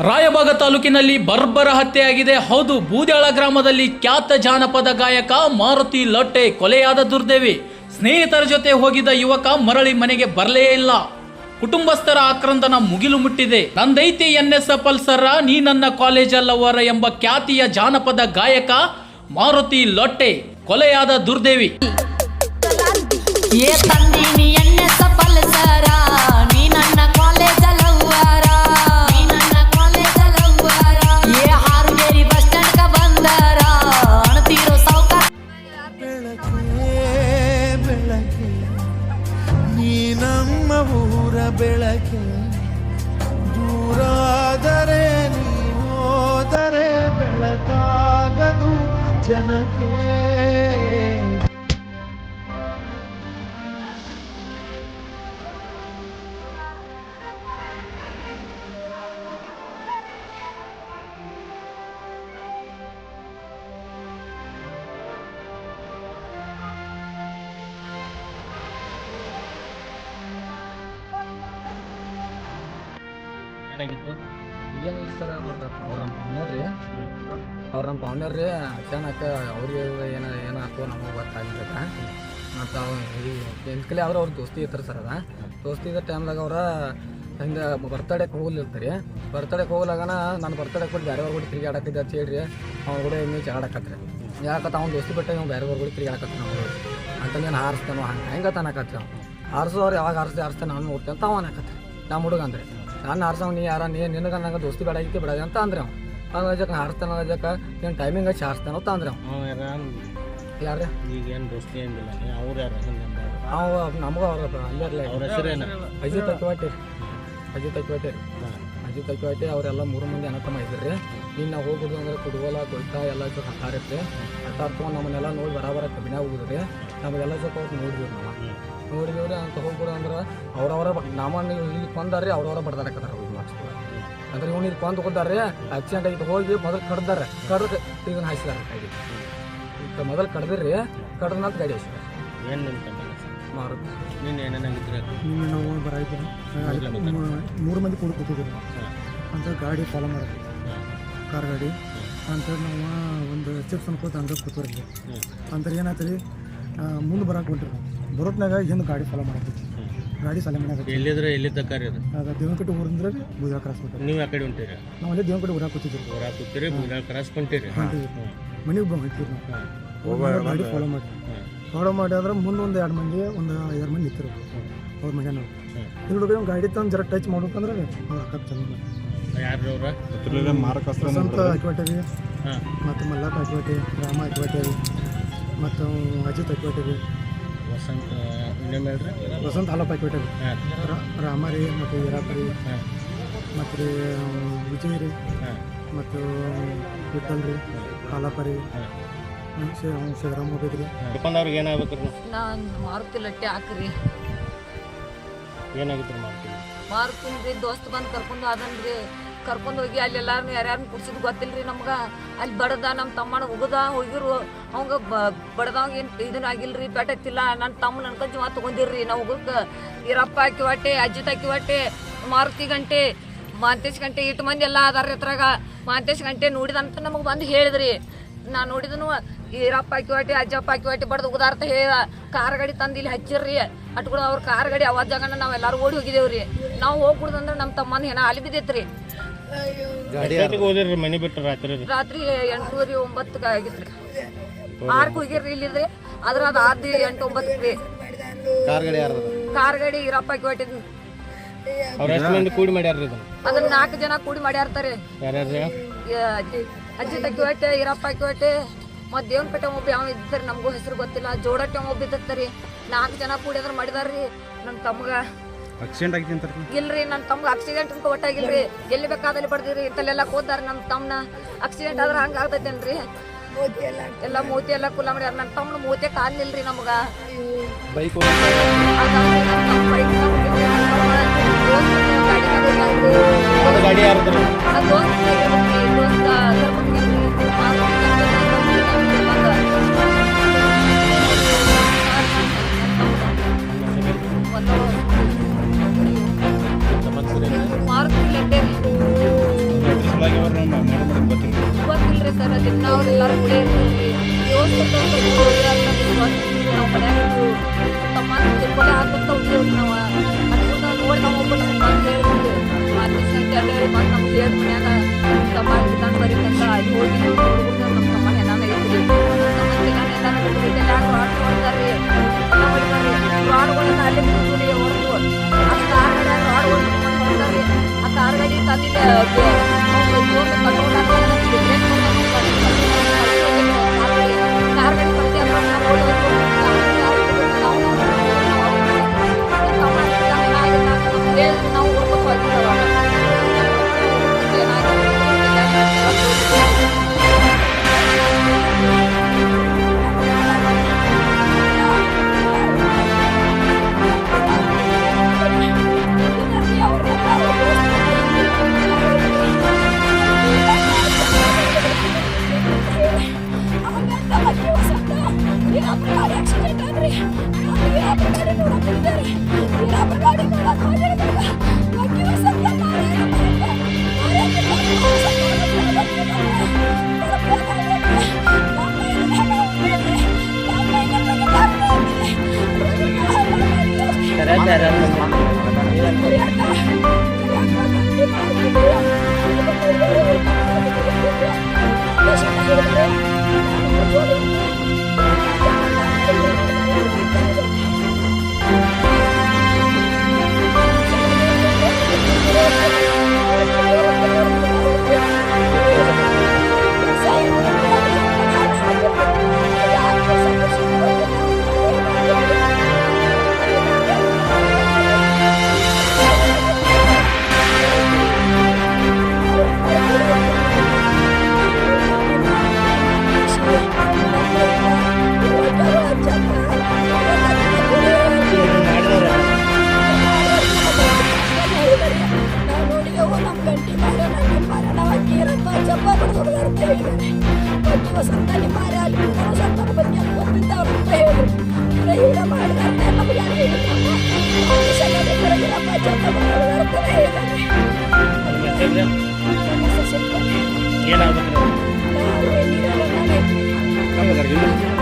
ರಾಯಬಾಗ ತಾಲೂಕಿನಲ್ಲಿ ಬರ್ಬರ ಹತ್ಯೆಯಾಗಿದೆ. ಹೌದು, ಬೂದ್ಯಾಳ ಗ್ರಾಮದಲ್ಲಿ ಖ್ಯಾತ ಜಾನಪದ ಗಾಯಕ ಮಾರುತಿ ಲೊಟ್ಟೆ ಕೊಲೆಯಾದ ದುರ್ದೇವಿ. ಸ್ನೇಹಿತರ ಜೊತೆ ಹೋಗಿದ್ದ ಯುವಕ ಮರಳಿ ಮನೆಗೆ ಬರಲೇ ಇಲ್ಲ. ಕುಟುಂಬಸ್ಥರ ಆಕ್ರಂದನ ಮುಗಿಲು ಮುಟ್ಟಿದೆ. ನಂದೈತಿ ಎನ್ ಎಸ್ ನೀ ನನ್ನ ಕಾಲೇಜಲ್ಲವರ ಎಂಬ ಖ್ಯಾತಿಯ ಜಾನಪದ ಗಾಯಕ ಮಾರುತಿ ಲೊಟ್ಟೆ ಕೊಲೆಯಾದ ದುರ್ದೇವಿ. ಜನಕ್ಕೆ ಏನಾಗಿತ್ತು ಏನು ಸರ್ ಅವ್ರ ನಮ್ಮ ಪಾವ್ನರ್ ರೀ ಅವ್ರ ನಮ್ಮ ಪಾವ್ನರ್ ರೀ, ಅಚಾನಕ ಅವ್ರಿಗೆ ಏನು ಏನು ಹಾಕೋ ನಮಗೆ ಗೊತ್ತಾಗಿಲ್ಲ. ಮತ್ತು ಅವ್ರು ಎಂಟ್ಕಲೆ ಅವ್ರು ಅವ್ರ ದೋಸ್ತಿ ಇರ್ತಾರೆ ಸರ್ ಅದ. ದೋಸ್ತಿ ಇದ್ದ ಟೈಮ್ದಾಗ ಅವ್ರ ಹಿಂಗೆ ಬರ್ತಡೇಗೆ ಹೋಗ್ಲಿರ್ತಾರೆ ಬರ್ತಡೇಗೆ ಹೋಗ್ಲಾಗನ ನಾನು ಬರ್ತಡೇಗೆ ಕೊಟ್ಟು ಬೇರೆಯವ್ರ ಕೂಡ ತಿರುಗಾಡತ್ತಿದ್ದೆ ಅಂತ ಹೇಳ್ರಿ. ಅವ್ನ ಕೂಡ ಇನ್ನೂ ಜಗಾಡಕತ್ರಿ ಯಾಕತ್ತ ಅವ್ನು ದೋಸ್ತಿ ಬಿಟ್ಟು ಇವ್ನು ಬೇರೆಯವ್ರ ಕೂಡ ತಿರುಗಾಡಕತ್ತ ನಾವು ನಾನು ಹಾರಿಸ್ತಾನೋ ಹಂಗೆ ಹೆಂಗೆ ತನಕತ್ರಿ ಅವ್ನು. ಹಾರಿಸೋರು ಯಾವಾಗ ಹಾರಿಸ್ದೆ ಹಾರಿಸ್ತಾನೆ ನಾನು ನೋಡ್ತೇನೆ ಅಂತ ಅವನಕತ್ತೆ ನಮ್ಮ ಹುಡುಗ ಅಂದ್ರೆ ನಾನು ಹಾರಿಸೋ ನೀ ಯಾರ ನೀ ನಿನಗೆ ನನಗೆ ದೋಸ್ತಿ ಬೇಡ ಐತಿ ಬೇಡ ಅಂತ ಅಂದ್ರೆ ಅವ್ನು. ಅಜಕ್ಕೆ ಹಾರಿಸ್ತಾನ ಅಜಕ್ಕೆ ನೀನು ಟೈಮಿಂಗ್ ಹಚ್ಚಿ ಹಾರಿಸ್ತಾನೋ ತಂದ್ರೆ ಯಾರ ಈಗ ಏನು ದೋಸ್ತಿ ಏನಿಲ್ಲ ಅವ್ರು ಯಾರು ಹಿಂಗೆ ಅವ ನಮಗೂ ಅವ್ರ ಅಲ್ಲೇ ಅವ್ರ ಹೆಸರೇನು ಅಜಿತ್ ಅಕ್ಕಿವಾಟಿ ಅಜಿತ್ ಅಕ್ಕಿವಾಟಿ ಅಜಿತ್ ಅಕ್ಕಿವಾಟಿ ಅವರೆಲ್ಲ ಮೂರು ಮಂದಿ ಅನತಮ ಇದ್ರಿ ನೀನು ನಾವು ಹೋಗುದು ಅಂದ್ರೆ ಕುಡುಗೋಲ ಕೊಡ್ತ ಎಲ್ಲ ಜೊತೆ ಹತ್ತಾರಿತ್ತು ಹತ್ತಾರ್ ತೊಗೊಂಡು ನಮ್ಮನ್ನೆಲ್ಲ ನೋಡಿ ಬರಾಬರ ಕಬ್ಬಿನ ಹೋಗುದ್ರಿ ನಮಗೆಲ್ಲ ಜೊತೆ ಹೋಗಿ ನೋಡಿದ್ವಿ ನಾವು. ನೋಡಿದ್ರಿ ಅಂತ ಹೋಗ್ಬಿಡು ಅಂದ್ರೆ ಅವ್ರವರ ನಾಮ ಇಲ್ಲಿ ಕೊಂದಾರ್ರಿ ಅವ್ರವರ ಬಡ್ದಾಡಕತ್ತಾರ ಹೋಗಿ ಮಾಡಿಸ್ತಾರೆ ಅಂದ್ರೆ ಇವ್ನು ಇಲ್ಲಿ ಕೊಂದು ಹೋದಾರ್ರಿ ಆಕ್ಸಿಡೆಂಟ್ ಆಗಿತ್ತು ಹೋಗಿ ಮೊದಲು ಕಡ್ದಾರೆ ಕಡ್ದು ಇದನ್ನ ಹಾಯಿಸಿದಾರೆ ಗಾಡಿ ಈಗ ಮೊದಲು ಕಡ್ದಿರ್ರಿ. ಕಡ್ದ ನಂತರ ಗಾಡಿ ಹಾಯಿಸಿದಾರೆ ಏನು ನಿಂತ ಮಾರುತಿ. ನೀನು ಏನೇನಾಗಿದ್ರೆ ನಿನ್ನೆ ನಾವು ಮೂರು ಮಂದಿ ಕೂಡ ಕೂತಿದ್ರು ಅಂತ ಗಾಡಿ ಫಾಲೋ ಮಾಡೋದು ಕಾರ್ ಗಾಡಿ. ಅಂತ ನಾವು ಒಂದು ಚಿಪ್ಸ್ ಅನ್ಕೋತ ಹಂಗೆ ಕೂತಿರ್ಲಿ ಅಂತ ಏನಾಯ್ತು ರೀ ಮುಂದೆ ಬರಕ್ಕೆ ಹೊಂಟ್ರಿ ಬರೋತ್ನಾಗ ಹಿಂದೆ ಗಾಡಿ ಫಾಲೋ ಮಾಡತ್ತೀವಿ ಗಾಡಿ ಸಲ ಮನೆಯಾಗ ಎಲ್ಲಿದ್ರೆ ಎಲ್ಲಿದ್ದ ಕಾರ್ಯ ಅದು? ಅದು ದೇವನಕಟ್ಟೆ ಊರಿಂದ ರೀ ಬುಜಾ ಕ್ರಾಸ್ ಬಿಟ್ಟು ನೀವು ಆ ಕಡೆ ಹೊಂಟಿರಿ? ನಾವು ಅಲ್ಲೇ ದೇವನಕಟ್ಟು ಊರಾಗ ಕೂತಿದ್ವಿ ಊರಾಗ ಕೂತಿರಿ ಬುಡಾಳ ಕ್ರಾಸ್ ಕೊಂಟಿರಿ ಮನೆಗೆ ಬಂದು ನಾವು. ಗಾಡಿ ಫಾಲೋ ಮಾಡಿ ಫಾಲೋ ಮಾಡಿ ಆದ್ರೆ ಮುಂದೆ ಒಂದು ಎರಡು ಮಂದಿ ಒಂದು ಎರಡು ಮಂದಿ ಇತ್ತು ಅವ್ರ ಮನೆ ನಾವು. ಇಲ್ಲಿ ಹುಡುಗ ಗಾಡಿ ತಂದು ಜರ ಟಚ್ ಮಾಡ್ಬೇಕಂದ್ರೆ ಅವ್ರು ಅಕ್ಕ ಚಂದ ಯಾರು ಅವ್ರ? ವಸಂತ ಅಕ್ವಾಟರಿ ಹಾಂ. ಮತ್ತು ಮಲ್ಲಪ್ಪ ಅಕ್ವಾಟಿ ರಾಮ ಅಕ್ವಾಟರಿ ಮತ್ತು ಅಜಿತ್ ಅಕ್ವಾಟರಿ ವಸಂತ ಇನ್ನೊಮ್ಮೆ ಹೇಳ್ರಿ ವಸಂತ ಹಾಲಪ್ಪ ಅಕ್ವಾಟರಿ ಹಾಂ. ರಾಮ ರೀ ಮತ್ತು ವೀರಾಪರಿ ಹಾಂ. ಮತ್ತು ರೀ ವಿಜಯ್ ರೀ ಹಾಂ. ಮತ್ತು ವಿಠಲ್ ರೀ ಹಾಲಪ್ಪ ರೀ. ಹಾಂ. ಶಿವರಾಮ್ ಹೋಗಿದ್ರಿ ಕರ್ಕೊಂಡವ್ರಿಗೆ ಏನಾಗ್ಬೇಕ್ರಿ ರೀ ನಾನು ಮಾರುತಿ ಲಟ್ಟೆ ಹಾಕ್ರಿ. ಏನಾಗಿತ್ತು ಮಾರುತಿ ಮಾರುತಿ ದೋಸ್ತ್ ಬಂದು ಕರ್ಕೊಂಡು ಅದನ್ರಿ. ಕರ್ಕೊಂಡು ಹೋಗಿ ಅಲ್ಲಿ ಎಲ್ಲಾರನ್ನು ಯಾರ್ಯಾರನ್ನು ಕುಡ್ಸಿದ್ ಗೊತ್ತಿಲ್ರಿ ನಮ್ಗೆ. ಅಲ್ಲಿ ಬಡದ ನಮ್ಮ ತಮ್ಮನ ಉಗದ ಹೋಗಿರು. ಅವಂಗ ಬಡದವಂಗ ಏನು ಇದನ್ನ ಆಗಿಲ್ರಿ ಪೆಟ್ಟತ್ತಿಲ್ಲ ನನ್ನ ತಮ್ಮ ನನ್ಕ ಜೀವ ತಗೊಂಡಿರ್ರಿ. ನಾವು ಉಗಕ್ಕ ಈರಪ್ಪ ಹಾಕಿ ಹೊಟ್ಟೆ ಅಜ್ಜಿತ್ ಹಾಕಿ ಹೊಟ್ಟೆ, ಮಾರುತಿ ಗಂಟೆ, ಮಾಂತೇಶ್ ಗಂಟೆ ಇಟ್ಟು ಮಂದಿ ಎಲ್ಲ ಅದಾರ ಇತ್ರಾಗ ಮಾಂತೇಶ್ ಗಂಟೆ ನೋಡಿದಂತ ನಮಗೆ ಬಂದು ಹೇಳಿದ್ರಿ. ನಾ ನೋಡಿದನು ಈರಪ್ಪ ಹಾಕಿ ಹೊಟ್ಟೆ, ಅಜ್ಜಪ್ಪ ಹಾಕಿ ಹೊಟ್ಟೆ ಬಡ್ದು ಉದಾರ್ಥ ಹೇಳ ಕಾರ್ ಗಾಡಿ ತಂದು ಇಲ್ಲಿ ಹಚ್ಚಿರ್ರಿ. ಅಟ್ಗಳು ಅವ್ರ ಕಾರ್ ಗಾಡಿ ಅವಾಗ ನಾವೆಲ್ಲರೂ ಓಡಿ ಹೋಗಿದೇವ್ರಿ. ನಾವು ಹೋಗ್ಬಿಡ್ದಂದ್ರೆ ನಮ್ಮ ತಮ್ಮನ ಏನ ಅಲ್ಲಿ ಬಿದ್ದೈತ್ರಿ. ಹೋದಿರಿ ಮನೆ ಬಿಟ್ಟು ರಾತ್ರಿ? ರಾತ್ರಿ ಎಂಟೂವರೆ ಒಂಬತ್ತಕ್ಕೆ ಆಗಿತ್ರಿ ಆರ್ಕ್ ಹೋಗಿರ್ರಿ ಇಲ್ಲಿದ್ರೆ. ಅದ್ರ ಅದು ಆದ್ ಎಂಟು ಒಂಬತ್ತಕ್ಕೆ. ರೀ ಕಾರ್ ಗಾಡಿ ಯಾರ್ದು ಕಾರ್ ಗಾಡಿ ಹಾಕಿ ಹೊಟ್ಟಿದ್ ಎಷ್ಟು ಮಂದಿ ಕೂಡಿ ಮಾಡ್ಯಾರ ಇದನ್ನ? ಅದನ್ನ ನಾಲ್ಕು ಜನ ಕೂಡಿ ಮಾಡ್ಯಾರ್ತಾರೆ. ಯಾರ್ಯಾರು ಅಜ್ಜಿ ಅಜ್ಜಿ ಹೊಟ್ಟೆ ಈರಪ್ಪ ಹಾಕಿ ಹೊಟ್ಟೆ ಮತ್ ದೇವನ್ ಕಟ್ಟೆ ಒಬ್ಬ ಯಾವ ಇದ್ದಾರೆ ನಮಗೂ ಹೆಸರು ಗೊತ್ತಿಲ್ಲ. ಜೋಡಟ್ಟೆ ಒಬ್ಬ ಇದ್ದತ್ತರಿ ನಾಲ್ಕು ಜನ ಕೂಡಿ ಅದ್ರ ಮಾಡಿದಾರ್ರಿ. ನನ್ನ ತಮ್ಗ. ಆಕ್ಸಿಡೆಂಟ್ ಆಗಿದೆ ಅಂತ ಇಲ್ರಿ ನನ್ನ ತಮ್ಮ ಆಕ್ಸಿಡೆಂಟ್ ಅಂತ ಒಟ್ಟಾಗಿಲ್ರಿ. ಎಲ್ಲಿ ಬೇಕಾದಲ್ಲಿ ಬಡ್ದಿರಿ ಇಂತಲ್ಲೆಲ್ಲ ಕೂದಾರ ನಮ್ಮ ತಮ್ಮನ ಆಕ್ಸಿಡೆಂಟ್ ಆದ್ರೆ ಹಂಗ ಆಗ್ತೈತೇನ್ರಿ? ಎಲ್ಲ ಮೂತಿ ಎಲ್ಲ ಕುಲ್ಲ ಮಾಡ್ಯಾರ. ನನ್ನ ತಮ್ಮನ ಮೂತಿ ಕಾಲಿಲ್ರಿ ನಮಗ. ಬೈಕ್ ಗಾಡಿ ಯಾರ್ದು ಸರ್ ದಿನ ಅವ್ರೆಲ್ಲರೂ ಕೂಡ ಇರ್ತೀವಿ ನಾವು ಮನ್ಯಾಗ ತಮ್ಮ ತಿಳ್ಕೊಳ್ಳೆ ಹಾಕಂತ ಉಳಿಯೋದು ನಾವು ಅದನ್ನ ನೋಡಿ ನಾವು ಒಬ್ಬ ನಮ್ಮ ಬಂದು ಹೇಳಿದ್ವಿ ಮಾತು ಸಂಖ್ಯೆ ಅಲ್ಲೇ ಬಂದು ನಮ್ಗೆ ಹೇಳಿ ಮನ್ಯಾಗ ತಮ್ಮ ಬರೀತಂತ ಹೋಗಿ yo acabo de hablar con ella. ¿Quién habla? La madre.